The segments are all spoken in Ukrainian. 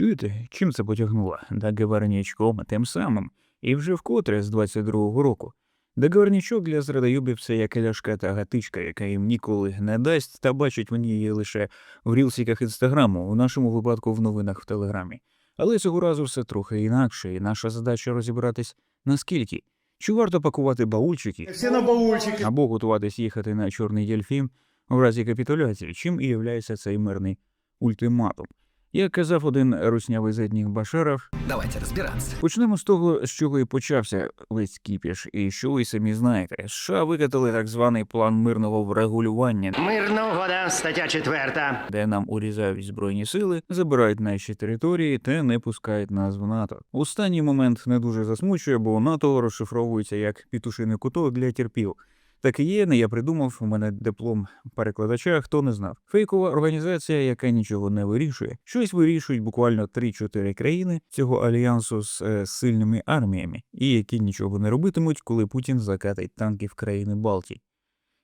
Чуєте, чим це потягнуло? Договорнячком тим самим. І вже вкотре з 22-го року. Договорнячок для зрадоюбів це як ляшка та гатичка, яка їм ніколи не дасть, та бачить мені її лише в рілсіках інстаграму, у нашому випадку в новинах в телеграмі. Але цього разу все трохи інакше, і наша задача розібратись наскільки. Чи варто пакувати баульчики Все на баульчики. або готуватись їхати на чорний дельфін в разі капітуляції, чим і являється цей мирний ультиматум. Як казав один руснявий зетнік Башаров, Давайте разбираться. почнемо з того, з чого і почався весь кіпіш, і що ви самі знаєте. США викатали так званий план мирного врегулювання, Мирна угода, стаття 4. де нам урізають збройні сили, забирають наші території та не пускають нас в НАТО. Останній момент не дуже засмучує, бо НАТО розшифровується як пітушиний куток для терпів. Так і є, не я придумав, у мене диплом перекладача, хто не знав. Фейкова організація, яка нічого не вирішує. Щось вирішують буквально 3-4 країни цього альянсу з е, сильними арміями, і які нічого не робитимуть, коли Путін закатить танки в країни Балтії.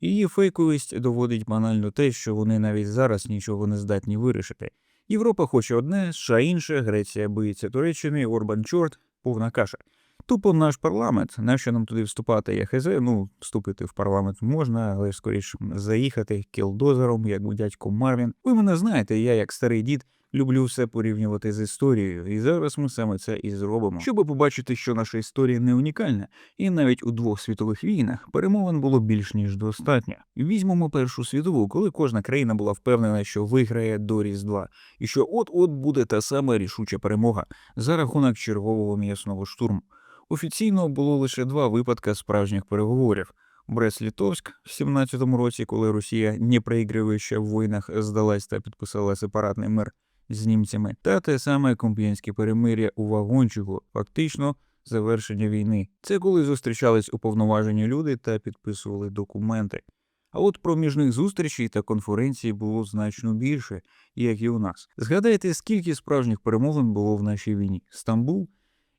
Її фейковість доводить банально те, що вони навіть зараз нічого не здатні вирішити. Європа хоче одне, США інше, Греція боїться Туреччини, Орбан чорт, повна каша. Тупо наш парламент, нащо нам туди вступати, я хз, ну, вступити в парламент можна, але скоріш заїхати кілдозером, як у дядько Марвін. Ви мене знаєте, я, як старий дід, люблю все порівнювати з історією, і зараз ми саме це і зробимо. Щоб побачити, що наша історія не унікальна, і навіть у двох світових війнах перемовин було більш ніж достатньо. Візьмемо Першу світову, коли кожна країна була впевнена, що виграє до Різдва, і що от-от буде та сама рішуча перемога за рахунок чергового м'ясного штурму. Офіційно було лише два випадки справжніх переговорів. Брест-Літовськ в 17-му році, коли Росія, не проігруючи в війнах, здалась та підписала сепаратний мир з німцями, та те саме комп'янське перемир'я у вагончику, фактично завершення війни. Це коли зустрічались уповноважені люди та підписували документи. А от проміжних зустрічей та конференцій було значно більше, як і у нас. Згадайте, скільки справжніх перемовин було в нашій війні: Стамбул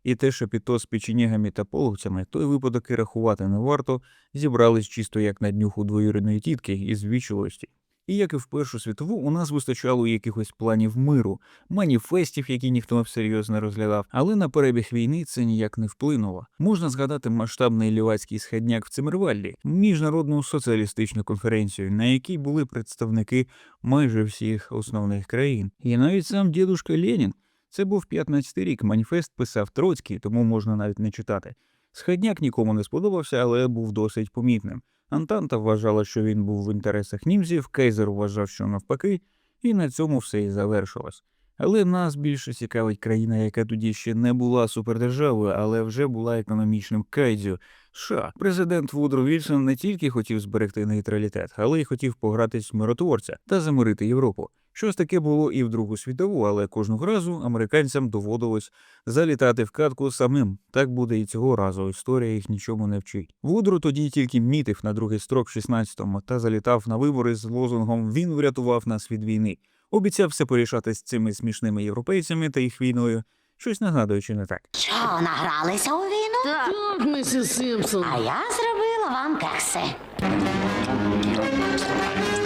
і те, що під то з печенєгами та половцями, той випадок і рахувати не варто, зібрались чисто як на днюху двоюрідної тітки із вічливості. І як і в Першу світову, у нас вистачало якихось планів миру, маніфестів, які ніхто всерйоз не розглядав, але на перебіг війни це ніяк не вплинуло. Можна згадати масштабний лівацький східняк в Цимервальді, міжнародну соціалістичну конференцію, на якій були представники майже всіх основних країн, і навіть сам дідушка Ленін. Це був 15-й рік. Маніфест писав Троцький, тому можна навіть не читати. Східняк нікому не сподобався, але був досить помітним. Антанта вважала, що він був в інтересах німців, Кейзер вважав, що навпаки, і на цьому все і завершилось. Але нас більше цікавить країна, яка тоді ще не була супердержавою, але вже була економічним кайдзю. США. Президент Вудро Вільсон не тільки хотів зберегти нейтралітет, але й хотів погратись в миротворця та замирити Європу. Щось таке було і в Другу світову, але кожного разу американцям доводилось залітати в катку самим. Так буде і цього разу. Історія їх нічому не вчить. Вудро тоді тільки мітив на другий строк в 16-му та залітав на вибори з лозунгом Він врятував нас від війни. Обіцяв все порішати з цими смішними європейцями та їх війною. Щось нагадує, чи не так. Що, награлися у війну? Так, місіс Сімпсон. А я зробила вам кекси.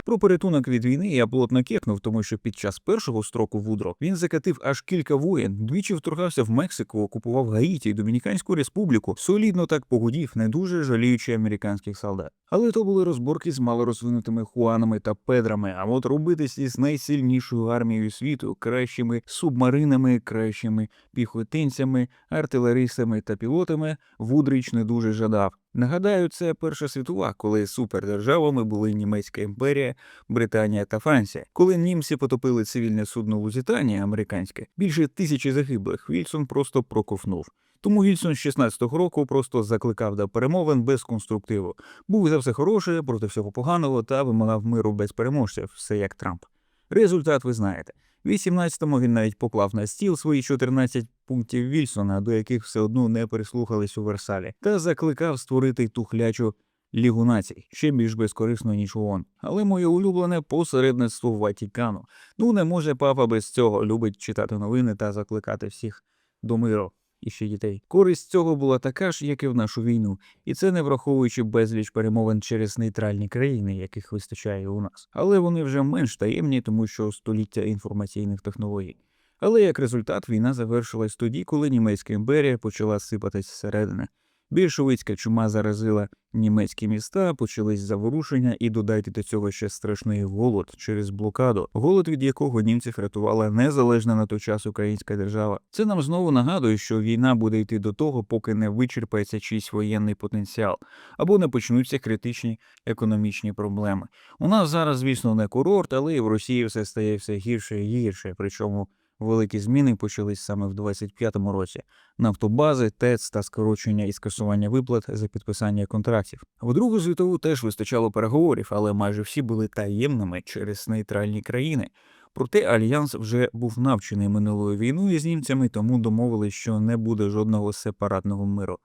Про порятунок від війни я плотно кекнув, тому що під час першого строку Вудро він закатив аж кілька воєн, двічі вторгався в Мексику, окупував Гаїті, Домініканську республіку, солідно так погудів, не дуже жаліючи американських солдат. Але то були розборки з малорозвинутими хуанами та педрами. А от робитись із найсильнішою армією світу, кращими субмаринами, кращими піхотинцями, артилеристами та пілотами Вудрич не дуже жадав. Нагадаю, це Перша світова, коли супердержавами були Німецька імперія, Британія та Франція. Коли німці потопили цивільне судно Лузитанія американське, більше тисячі загиблих Вільсон просто проковнув. Тому Вільсон з 16-го року просто закликав до перемовин без конструктиву. Був за все хороше, проти всього поганого та вимагав миру без переможців, все як Трамп. Результат ви знаєте. В 18-му він навіть поклав на стіл свої 14 пунктів Вільсона, до яких все одно не прислухались у Версалі, та закликав створити тухлячу лігу націй, ще більш безкорисно, ніж ООН. Але моє улюблене посередництво Ватікану. Ну не може папа без цього любить читати новини та закликати всіх до миру. І ще дітей. Користь цього була така ж, як і в нашу війну, і це не враховуючи безліч перемовин через нейтральні країни, яких вистачає у нас. Але вони вже менш таємні, тому що століття інформаційних технологій. Але як результат, війна завершилась тоді, коли німецька імперія почала сипатись зсередини. Більшовицька чума заразила німецькі міста, почались заворушення, і додайте до цього ще страшний голод через блокаду, голод від якого німців рятувала незалежна на той час українська держава. Це нам знову нагадує, що війна буде йти до того, поки не вичерпається чийсь воєнний потенціал, або не почнуться критичні економічні проблеми. У нас зараз, звісно, не курорт, але і в Росії все стає все гірше і гірше. Причому великі зміни почались саме в 25-му році. Нафтобази, ТЕЦ та скорочення і скасування виплат за підписання контрактів. В Другу світову теж вистачало переговорів, але майже всі були таємними через нейтральні країни. Проте альянс вже був навчений минулою війною з німцями, тому домовились, що не буде жодного сепаратного миру,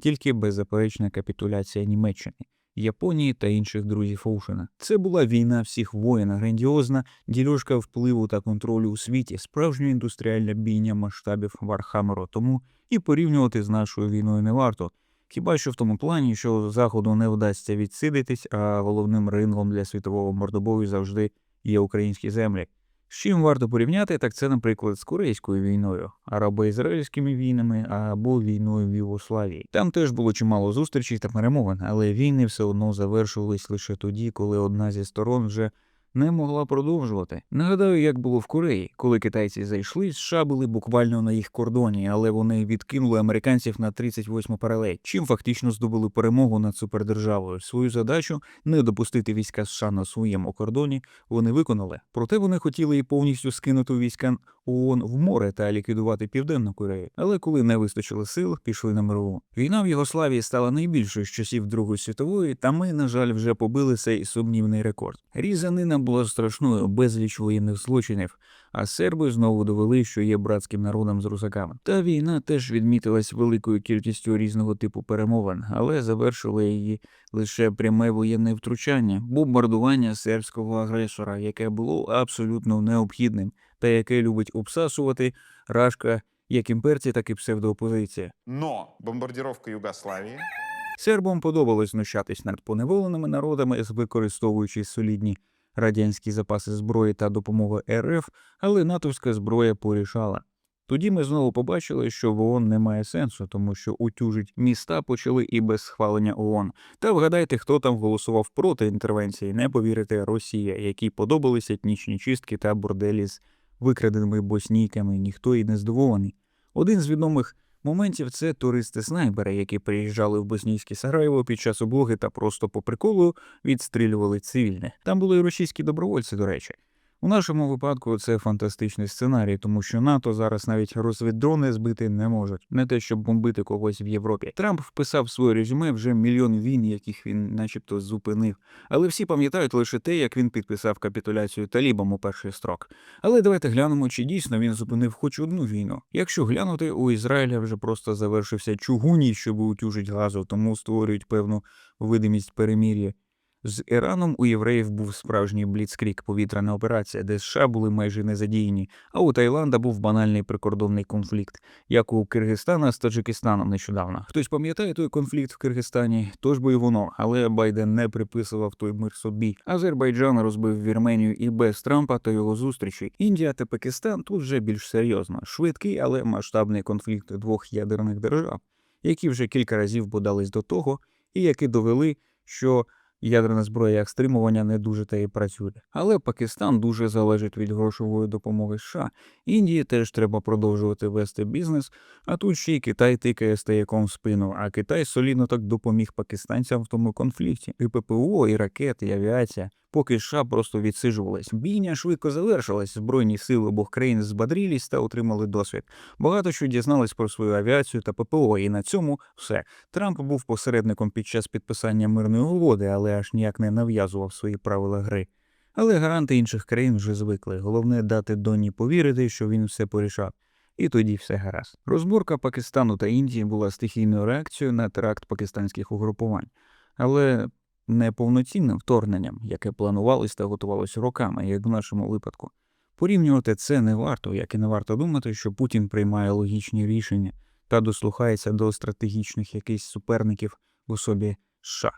тільки беззаперечна капітуляція Німеччини. Японії та інших друзів Оушена. Це була війна всіх воїн, грандіозна ділюшка впливу та контролю у світі, справжня індустріальна бійня масштабів Вархамеру. Тому і порівнювати з нашою війною не варто. Хіба що в тому плані, що заходу не вдасться відсидитись, а головним рингом для світового мордобою завжди є українські землі. З чим варто порівняти, так це, наприклад, з Корейською війною, арабо-ізраїльськими війнами або війною в Югославії. Там теж було чимало зустрічей та перемовин, але війни все одно завершувались лише тоді, коли одна зі сторон вже не могла продовжувати. Нагадаю, як було в Кореї, коли китайці зайшли, США були буквально на їх кордоні, але вони відкинули американців на 38-му паралель, чим фактично здобули перемогу над супердержавою. Свою задачу не допустити війська США на своєму кордоні вони виконали. Проте вони хотіли і повністю скинути війська ООН в море та ліквідувати Південну Корею. Але коли не вистачило сил, пішли на мирову. Війна в Югославії стала найбільшою з часів Другої світової, та ми, на жаль, вже побили цей сумнівний рекорд. Різанина була страшною, безліч воєнних злочинів. А серби знову довели, що є братським народом з русаками. Та війна теж відмітилась великою кількістю різного типу перемовин, але завершило її лише пряме воєнне втручання, бомбардування сербського агресора, яке було абсолютно необхідним, та яке любить обсасувати рашка як імперці, так і псевдоопозиція. Но бомбардировка Югославии Сербам подобалось знущатись над поневоленими народами, використовуючи солідні радянські запаси зброї та допомогу РФ, але натовська зброя порішала. Тоді ми знову побачили, що в ООН немає сенсу, тому що утюжить міста почали і без схвалення ООН. Та вгадайте, хто там голосував проти інтервенції, не повірите, Росія, якій подобались етнічні чистки та борделі з викраденими боснійками, ніхто і не здивований. Один з відомих моментів це туристи снайбери, які приїжджали в боснійське Сараєво під час облоги та просто по приколу відстрілювали цивільне. Там були і російські добровольці, до речі. У нашому випадку це фантастичний сценарій, тому що НАТО зараз навіть розвіддрони збити не можуть, не те, щоб бомбити когось в Європі. Трамп вписав в своє резюме вже мільйон війн, яких він, начебто, зупинив. Але всі пам'ятають лише те, як він підписав капітуляцію талібам у перший строк. Але давайте глянемо, чи дійсно він зупинив хоч одну війну. Якщо глянути, у Ізраїля вже просто завершився чугуній, щоб утюжить газу, тому створюють певну видимість перемір'я. З Іраном у євреїв був справжній бліцкрік повітряна операція, де США були майже не задіяні, а у Таїланда був банальний прикордонний конфлікт, як у Киргизстана з Таджикистаном нещодавно. Хтось пам'ятає той конфлікт в Киргизстані? Тож би і воно, але Байден не приписував той мир собі. Азербайджан розбив Вірменію і без Трампа та його зустрічей. Індія та Пакистан тут вже більш серйозно, швидкий, але масштабний конфлікт двох ядерних держав, які вже кілька разів подались до того, і які довели, що Ядерна зброя як стримування не дуже та й працює. Але Пакистан дуже залежить від грошової допомоги США. Індії теж треба продовжувати вести бізнес, а тут ще й Китай тикає стояком в спину, а Китай солідно так допоміг пакистанцям в тому конфлікті. І ППО, і ракети, і авіація. Поки США просто відсиджувались. Бійня швидко завершилась. Збройні сили обох країн збадрілись та отримали досвід. Багато що дізнались про свою авіацію та ППО, і на цьому все. Трамп був посередником під час підписання мирної угоди, але аж ніяк не нав'язував свої правила гри. Але гаранти інших країн вже звикли. Головне дати Доні повірити, що він все порішав. І тоді все гаразд. Розборка Пакистану та Індії була стихійною реакцією на теракт пакистанських угрупувань, але не повноцінним вторгненням, яке планувалось та готувалось роками, як в нашому випадку. Порівнювати це не варто, як і не варто думати, що Путін приймає логічні рішення та дослухається до стратегічних якихось суперників в особі США.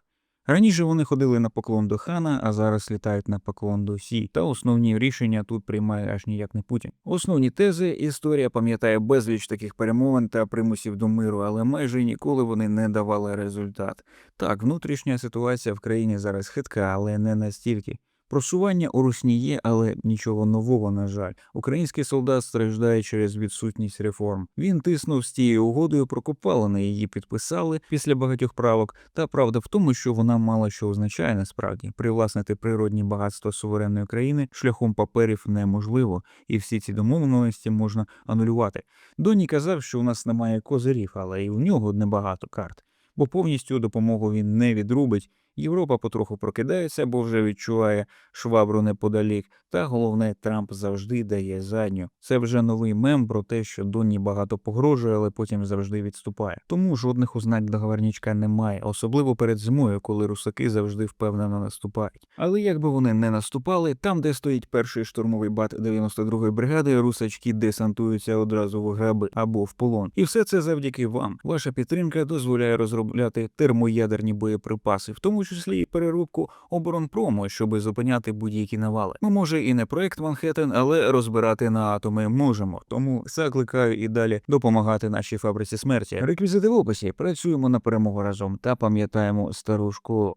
Раніше вони ходили на поклон до хана, а зараз літають на поклон до Сі. Та основні рішення тут приймає аж ніяк не Путін. Основні тези історія пам'ятає безліч таких перемовин та примусів до миру, але майже ніколи вони не давали результат. Так, внутрішня ситуація в країні зараз хитка, але не настільки. Просування у русні є, але нічого нового, на жаль. Український солдат страждає через відсутність реформ. Він тиснув з тією угодою про копалини, її підписали після багатьох правок. Та правда в тому, що вона мало що означає насправді. Привласнити природні багатства суверенної країни шляхом паперів неможливо, і всі ці домовленості можна анулювати. Доні казав, що у нас немає козирів, але і в нього небагато карт. Бо повністю допомогу він не відрубить. Європа потроху прокидається, бо вже відчуває швабру неподалік. Та головне, Трамп завжди дає задню. Це вже новий мем про те, що Донні багато погрожує, але потім завжди відступає. Тому жодних ознак договорнічка немає, особливо перед зимою, коли русаки завжди впевнено наступають. Але якби вони не наступали, там, де стоїть перший штурмовий бат 92-ї бригади, русачки десантуються одразу в граби або в полон. І все це завдяки вам. Ваша підтримка дозволяє розробляти термоядерні боєприпаси, в тому числі і переробку оборонпрому, щоби зупиняти будь-які навали. Ми може і не проект Манхеттен, але розбирати на атоми можемо. Тому закликаю і далі допомагати нашій фабриці смерті. Реквізити в описі. Працюємо на перемогу разом та пам'ятаємо стару школу.